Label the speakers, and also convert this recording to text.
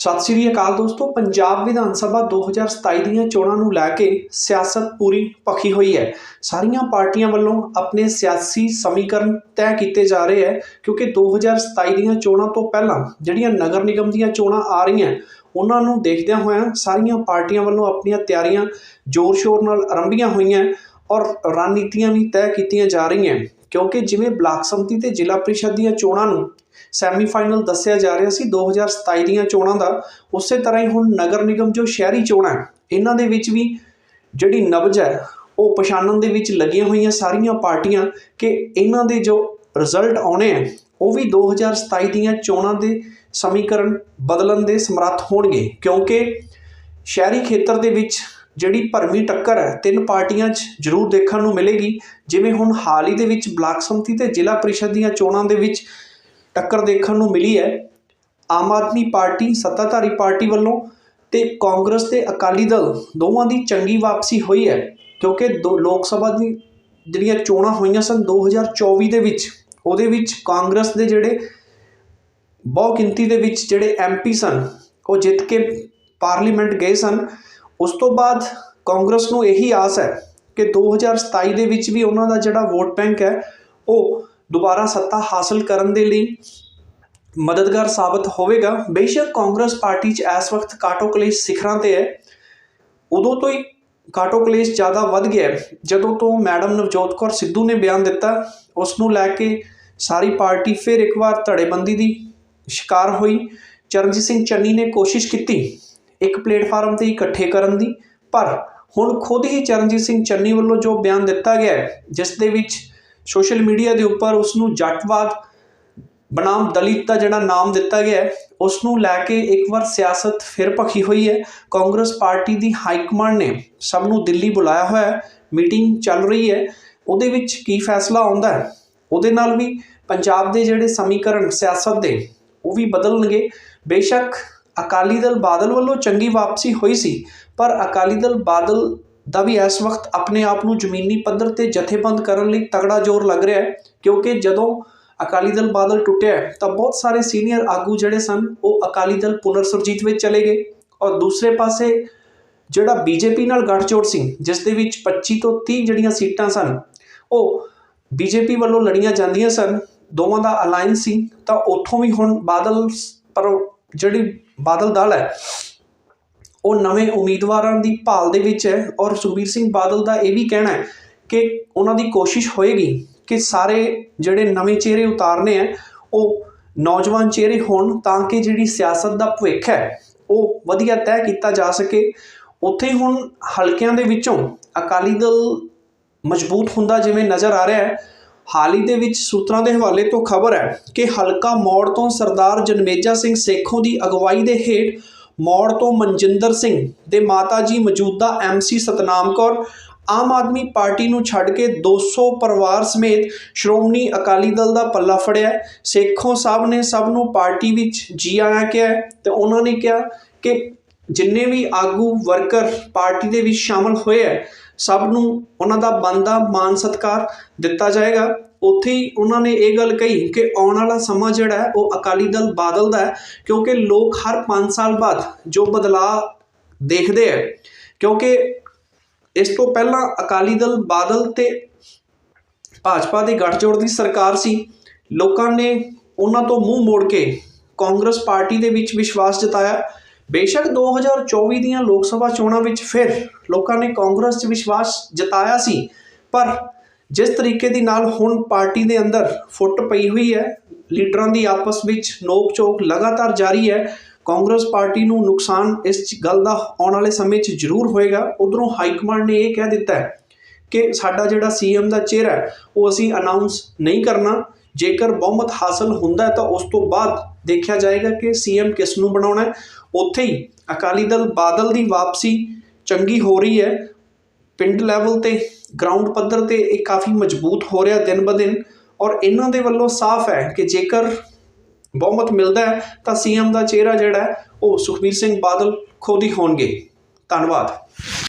Speaker 1: ਸਤਿ ਸ੍ਰੀ ਅਕਾਲ ਦੋਸਤੋ, ਪੰਜਾਬ ਵਿਧਾਨ ਸਭਾ 2027 ਦੀਆਂ ਚੋਣਾਂ ਨੂੰ ਲੈ ਕੇ ਸਿਆਸਤ ਪੂਰੀ ਭਖੀ ਹੋਈ ਹੈ। ਸਾਰੀਆਂ ਪਾਰਟੀਆਂ ਵੱਲੋਂ ਆਪਣੇ ਸਿਆਸੀ ਸਮੀਕਰਨ ਤੈਅ ਕੀਤੇ ਜਾ ਰਹੇ ਹੈ ਕਿਉਂਕਿ 2027 ਦੀਆਂ ਚੋਣਾਂ ਤੋਂ ਪਹਿਲਾਂ ਜਿਹੜੀਆਂ ਨਗਰ ਨਿਗਮ ਦੀਆਂ ਚੋਣਾਂ ਆ ਰਹੀਆਂ, ਉਹਨਾਂ ਨੂੰ ਦੇਖਦਿਆਂ ਹੋਇਆਂ ਸਾਰੀਆਂ ਪਾਰਟੀਆਂ ਵੱਲੋਂ ਆਪਣੀਆਂ ਤਿਆਰੀਆਂ ਜ਼ੋਰ-ਸ਼ੋਰ ਨਾਲ ਆਰੰਭੀਆਂ ਹੋਈਆਂ ਔਰ ਰਣਨੀਤੀਆਂ ਵੀ ਤੈਅ ਕੀਤੀਆਂ ਜਾ ਰਹੀਆਂ। ਕਿਉਂਕਿ ਜਿਵੇਂ ਬਲਾਕ ਸੰਮਤੀ ਤੇ ਜ਼ਿਲ੍ਹਾ ਪ੍ਰੀਸ਼ਦ ਦੀਆਂ ਚੋਣਾਂ ਨੂੰ ਸੈਮੀਫਾਈਨਲ ਦੱਸਿਆ ਜਾ ਰਿਹਾ ਸੀ 2027 ਦੀਆਂ ਚੋਣਾਂ ਦਾ ਉਸੇ ਤਰ੍ਹਾਂ ਹੀ ਹੁਣ ਨਗਰ ਨਿਗਮ ਜੋ ਸ਼ਹਿਰੀ ਚੋਣਾਂ ਹੈ, ਇਹਨਾਂ ਦੇ ਵਿੱਚ ਵੀ ਜਿਹੜੀ ਨਬਜ ਹੈ ਉਹ ਪਛਾਣਨ ਦੇ ਵਿੱਚ ਲੱਗੀਆਂ ਹੋਈਆਂ ਸਾਰੀਆਂ ਪਾਰਟੀਆਂ ਕਿ ਇਹਨਾਂ ਦੇ ਜੋ ਰਿਜ਼ਲਟ ਆਉਣੇ ਆ ਉਹ ਵੀ 2027 ਦੀਆਂ ਚੋਣਾਂ ਦੇ ਸਮੀਕਰਨ ਬਦਲਣ ਦੇ ਸਮਰੱਥ ਹੋਣਗੇ। ਕਿਉਂਕਿ ਸ਼ਹਿਰੀ ਖੇਤਰ ਦੇ ਵਿੱਚ ਜਿਹੜੀ ਭਰਵੀਂ ਟੱਕਰ ਹੈ, ਤਿੰਨ ਪਾਰਟੀਆਂ 'ਚ ਜ਼ਰੂਰ ਦੇਖਣ ਨੂੰ ਮਿਲੇਗੀ। ਜਿਵੇਂ ਹੁਣ ਹਾਲ ਹੀ ਦੇ ਵਿੱਚ ਬਲਾਕ ਸੰਮਤੀ ਤੇ ਜ਼ਿਲ੍ਹਾ ਪ੍ਰੀਸ਼ਦ ਦੀਆਂ ਚੋਣਾਂ ਦੇ ਵਿੱਚ ਟੱਕਰ ਦੇਖਣ ਨੂੰ ਮਿਲੀ ਹੈ। ਆਮ ਆਦਮੀ ਪਾਰਟੀ, ਸੱਤਾਧਾਰੀ ਪਾਰਟੀ ਵੱਲੋਂ ਤੇ ਕਾਂਗਰਸ ਤੇ ਅਕਾਲੀ ਦਲ ਦੋਵਾਂ ਦੀ ਚੰਗੀ ਵਾਪਸੀ ਹੋਈ ਹੈ, ਕਿਉਂਕਿ ਦੋ ਲੋਕ ਸਭਾ ਦੀ ਜਿਹੜੀਆਂ ਚੋਣਾਂ ਹੋਈਆਂ ਸਨ 2024 ਦੇ ਵਿੱਚ, ਉਹਦੇ ਵਿੱਚ ਕਾਂਗਰਸ ਦੇ ਜਿਹੜੇ ਬਹੁ ਗਿਣਤੀ ਦੇ ਵਿੱਚ ਜਿਹੜੇ ਐਮਪੀ ਸਨ, ਉਹ ਜਿੱਤ ਕੇ ਪਾਰਲੀਮੈਂਟ ਗਏ ਸਨ। ਉਸ ਤੋਂ ਬਾਅਦ ਕਾਂਗਰਸ ਨੂੰ ਇਹੀ ਆਸ ਹੈ ਕਿ 2027 ਦੇ ਵਿੱਚ ਵੀ ਉਹਨਾਂ ਦਾ ਜਿਹੜਾ ਵੋਟ ਬੈਂਕ ਹੈ, ਉਹ ਦੁਬਾਰਾ ਸੱਤਾ ਹਾਸਲ ਕਰਨ ਦੇ ਲਈ ਮਦਦਗਾਰ ਸਾਬਤ ਹੋਵੇਗਾ। ਬੇਸ਼ੱਕ ਕਾਂਗਰਸ ਪਾਰਟੀ 'ਚ ਇਸ ਵਕਤ ਕਾਟੋ ਕਲੇਸ਼ ਸਿਖਰਾਂ ਤੇ ਹੈ। ਉਦੋਂ ਤੋਂ ਹੀ ਕਾਟੋ ਕਲੇਸ਼ ਜ਼ਿਆਦਾ ਵੱਧ ਗਿਆ ਜਦੋਂ ਤੋਂ ਮੈਡਮ ਨਵਜੋਤ ਕੌਰ ਸਿੱਧੂ ਨੇ ਬਿਆਨ ਦਿੱਤਾ, ਉਸ ਨੂੰ ਲੈ ਕੇ ਸਾਰੀ ਪਾਰਟੀ ਫਿਰ ਇੱਕ ਵਾਰ ਧੜੇਬੰਦੀ ਦੀ ਸ਼ਿਕਾਰ ਹੋਈ। ਚਰਨਜੀਤ ਸਿੰਘ ਚੰਨੀ ਨੇ ਕੋਸ਼ਿਸ਼ ਕੀਤੀ ਇੱਕ ਪਲੇਟਫਾਰਮ ਤੇ ਇਕੱਠੇ ਕਰਨ ਦੀ। ਪਰ ਹੁਣ ਖੁਦ ਹੀ ਚਰਨਜੀਤ ਸਿੰਘ ਚੰਨੀ ਵੱਲੋਂ ਜੋ ਬਿਆਨ ਦਿੱਤਾ ਗਿਆ ਹੈ, ਜਿਸ ਦੇ ਵਿੱਚ ਸੋਸ਼ਲ ਮੀਡੀਆ ਦੇ ਉੱਪਰ ਉਸ ਨੂੰ ਜੱਟਵਾਦ ਬਨਾਮ ਦਲਿਤ ਦਾ ਜਿਹੜਾ ਨਾਮ ਦਿੱਤਾ ਗਿਆ ਹੈ ਉਸ ਨੂੰ ਲੈ ਕੇ ਇੱਕ ਵਾਰ ਸਿਆਸਤ ਫਿਰ ਭਖੀ ਹੋਈ ਹੈ। ਕਾਂਗਰਸ ਪਾਰਟੀ ਦੀ ਹਾਈ ਕਮਾਂਡ ਨੇ ਸਭ ਨੂੰ ਦਿੱਲੀ ਬੁਲਾਇਆ ਹੋਇਆ ਹੈ, ਮੀਟਿੰਗ ਚੱਲ ਰਹੀ ਹੈ। ਉਹਦੇ ਵਿੱਚ ਕੀ ਫੈਸਲਾ ਆਉਂਦਾ ਹੈ? ਉਹਦੇ ਨਾਲ ਵੀ ਪੰਜਾਬ ਦੇ ਜਿਹੜੇ ਸਮੀਕਰਨ ਸਿਆਸਤ ਦੇ, ਉਹ ਵੀ ਬਦਲਣਗੇ। ਬੇਸ਼ੱਕ ਅਕਾਲੀ ਦਲ ਬਾਦਲ ਵੱਲੋਂ ਚੰਗੀ ਵਾਪਸੀ ਹੋਈ ਸੀ, ਪਰ ਅਕਾਲੀ ਦਲ ਬਾਦਲ ਦਾ ਵੀ ਇਸ ਵਕਤ ਆਪਣੇ ਆਪ ਨੂੰ ਜ਼ਮੀਨੀ ਪੱਧਰ ਤੇ ਜਥੇਬੰਦ ਕਰਨ ਲਈ ਤਗੜਾ ਜ਼ੋਰ ਲੱਗ ਰਿਹਾ ਹੈ, ਕਿਉਂਕਿ ਜਦੋਂ ਅਕਾਲੀ ਦਲ ਬਾਦਲ ਟੁੱਟਿਆ ਤਾਂ ਬਹੁਤ ਸਾਰੇ ਸੀਨੀਅਰ ਆਗੂ ਜਿਹੜੇ ਸਨ, ਉਹ ਅਕਾਲੀ ਦਲ ਪੁਨਰ ਸੁਰਜੀਤ ਵਿੱਚ ਚਲੇ ਗਏ ਔਰ ਦੂਸਰੇ ਪਾਸੇ ਜਿਹੜਾ ਬੀਜੇਪੀ ਨਾਲ ਗੱਠਜੋੜ ਸੀ, ਜਿਸ ਦੇ ਵਿੱਚ 25 ਤੋਂ 30 ਜਿਹੜੀਆਂ ਸੀਟਾਂ ਸਨ, ਉਹ ਬੀਜੇਪੀ ਵੱਲੋਂ ਲੜੀਆਂ ਜਾਂਦੀਆਂ ਸਨ, ਦੋਵਾਂ ਦਾ ਅਲਾਈਅੰਸ ਸੀ, ਤਾਂ ਉੱਥੋਂ ਵੀ ਹੁਣ ਬਾਦਲ ਸ- ਪਰ ਜਿਹੜੀ ਬਾਦਲ ਦਲ ਹੈ, ਉਹ ਨਵੇਂ ਉਮੀਦਵਾਰਾਂ ਦੀ ਭਾਲ ਦੇ ਵਿੱਚ ਹੈ ਔਰ ਸੁਖਬੀਰ ਸਿੰਘ ਬਾਦਲ ਦਾ ਇਹ ਵੀ ਕਹਿਣਾ ਹੈ ਕਿ ਉਹਨਾਂ ਦੀ ਕੋਸ਼ਿਸ਼ ਹੋਏਗੀ ਕਿ ਸਾਰੇ ਜਿਹੜੇ ਨਵੇਂ ਚਿਹਰੇ ਉਤਾਰਨੇ ਆ ਉਹ ਨੌਜਵਾਨ ਚਿਹਰੇ ਹੋਣ ਤਾਂ ਕਿ ਜਿਹੜੀ ਸਿਆਸਤ ਦਾ ਭਵਿੱਖ ਹੈ, ਉਹ ਵਧੀਆ ਤੈਅ ਕੀਤਾ ਜਾ ਸਕੇ। ਉੱਥੇ ਹੁਣ ਹਲਕਿਆਂ ਦੇ ਵਿੱਚੋਂ ਅਕਾਲੀ ਦਲ ਮਜ਼ਬੂਤ ਹੁੰਦਾ ਜਿਵੇਂ ਨਜ਼ਰ ਆ ਰਿਹਾ ਹੈ ਹਾਲ ਹੀ ਦੇ ਵਿੱਚ ਸੂਤਰਾਂ ਦੇ ਹਵਾਲੇ ਤੋਂ ਖਬਰ ਹੈ ਕਿ ਹਲਕਾ ਮੌੜ ਤੋਂ ਸਰਦਾਰ ਜਨਮੇਜਾ ਸਿੰਘ ਸੇਖੋਂ ਦੀ ਅਗਵਾਈ ਦੇ ਹੇਠ ਮੌੜ ਤੋਂ ਮਨਜਿੰਦਰ ਸਿੰਘ ਦੇ ਮਾਤਾ ਜੀ ਮੌਜੂਦਾ ਐਮਸੀ ਸਤਨਾਮ ਕੌਰ ਆਮ ਆਦਮੀ ਪਾਰਟੀ ਨੂੰ ਛੱਡ ਕੇ 200 ਪਰਿਵਾਰ ਸਮੇਤ ਸ਼੍ਰੋਮਣੀ ਅਕਾਲੀ ਦਲ ਦਾ ਪੱਲਾ ਫੜਿਆ ਸੇਖੋਂ ਸਾਹਿਬ ਨੇ ਸਭ ਨੂੰ ਪਾਰਟੀ ਵਿੱਚ ਜੀ ਆਇਆ ਕਿਹਾ ਹੈ ਤੇ ਉਹਨਾਂ ਨੇ ਕਿਹਾ ਕਿ ਜਿੰਨੇ ਵੀ ਆਗੂ ਵਰਕਰ ਪਾਰਟੀ ਦੇ ਵਿੱਚ ਸ਼ਾਮਲ ਹੋਏ ਹੈ ਸਭ ਨੂੰ ਉਹਨਾਂ ਦਾ ਬਣਦਾ ਮਾਨ ਸਤਕਾਰ ਦਿੱਤਾ ਜਾਏਗਾ। ਉੱਥੇ ਹੀ ਉਹਨਾਂ ਨੇ ਇਹ ਗੱਲ ਕਹੀ ਕਿ ਆਉਣ ਵਾਲਾ ਸਮਾਂ ਜਿਹੜਾ ਹੈ, ਉਹ ਅਕਾਲੀ ਦਲ ਬਾਦਲ ਦਾ ਹੈ, ਕਿਉਂਕਿ ਲੋਕ ਹਰ 5 ਸਾਲ ਬਾਅਦ ਜੋ ਬਦਲਾਅ ਦੇਖਦੇ ਹੈ, ਕਿਉਂਕਿ ਇਸ ਤੋਂ ਪਹਿਲਾਂ ਅਕਾਲੀ ਦਲ ਬਾਦਲ ਤੇ ਭਾਜਪਾ ਦੇ ਗੱਠਜੋੜ ਦੀ ਸਰਕਾਰ ਸੀ। ਲੋਕਾਂ ਨੇ ਉਹਨਾਂ ਤੋਂ ਮੂੰਹ ਮੋੜ ਕੇ ਕਾਂਗਰਸ ਪਾਰਟੀ ਦੇ ਵਿੱਚ ਵਿਸ਼ਵਾਸ ਜਤਾਇਆ। ਬੇਸ਼ੱਕ 2024 ਦੀਆਂ ਲੋਕ ਸਭਾ ਚੋਣਾਂ ਵਿੱਚ ਫਿਰ ਲੋਕਾਂ ਨੇ ਕਾਂਗਰਸ 'ਚ ਵਿਸ਼ਵਾਸ ਜਤਾਇਆ ਸੀ। ਪਰ ਜਿਸ ਤਰੀਕੇ ਦੀ ਨਾਲ ਹੁਣ ਪਾਰਟੀ ਦੇ ਅੰਦਰ ਫੁੱਟ ਪਈ ਹੋਈ ਹੈ, ਲੀਡਰਾਂ ਦੀ ਆਪਸ ਵਿੱਚ ਨੋਕ ਚੋਕ ਲਗਾਤਾਰ ਜਾਰੀ ਹੈ, ਕਾਂਗਰਸ ਪਾਰਟੀ ਨੂੰ ਨੁਕਸਾਨ ਇਸ ਗੱਲ ਦਾ ਆਉਣ ਵਾਲੇ ਸਮੇਂ 'ਚ ਜ਼ਰੂਰ ਹੋਏਗਾ। ਉਧਰੋਂ ਹਾਈ ਕਮਾਂਡ ਨੇ ਇਹ ਕਹਿ ਦਿੱਤਾ ਹੈ ਕਿ ਸਾਡਾ ਜਿਹੜਾ ਸੀਐਮ ਦਾ ਚਿਹਰਾ ਹੈ, ਉਹ ਅਸੀਂ ਅਨਾਉਂਸ ਨਹੀਂ ਕਰਨਾ। ਜੇਕਰ ਬਹੁਮਤ ਹਾਸਲ ਹੁੰਦਾ ਹੈ ਤਾਂ ਉਸ ਤੋਂ ਬਾਅਦ ਦੇਖਿਆ ਜਾਏਗਾ ਕਿ ਸੀਐਮ ਕਿਸ ਨੂੰ ਬਣਾਉਣਾ ਹੈ। ਉੱਥੇ ਹੀ ਅਕਾਲੀ ਦਲ ਬਾਦਲ ਦੀ ਵਾਪਸੀ ਚੰਗੀ ਹੋ ਰਹੀ ਹੈ। ਪਿੰਡ ਲੈਵਲ ਤੇ ਗਰਾਊਂਡ ਪੱਧਰ ਤੇ ਇਹ ਕਾਫੀ ਮਜ਼ਬੂਤ ਹੋ ਰਿਹਾ ਦਿਨ ਬ ਦਿਨ ਔਰ ਇਹਨਾਂ ਦੇ ਵੱਲੋਂ ਸਾਫ਼ ਹੈ ਕਿ ਜੇਕਰ ਬਹੁਮਤ ਮਿਲਦਾ ਹੈ ਤਾਂ ਸੀਐਮ ਦਾ ਚਿਹਰਾ ਜਿਹੜਾ ਉਹ ਸੁਖਬੀਰ ਸਿੰਘ ਬਾਦਲ ਖੁਦ ਹੀ ਹੋਣਗੇ। ਧੰਨਵਾਦ।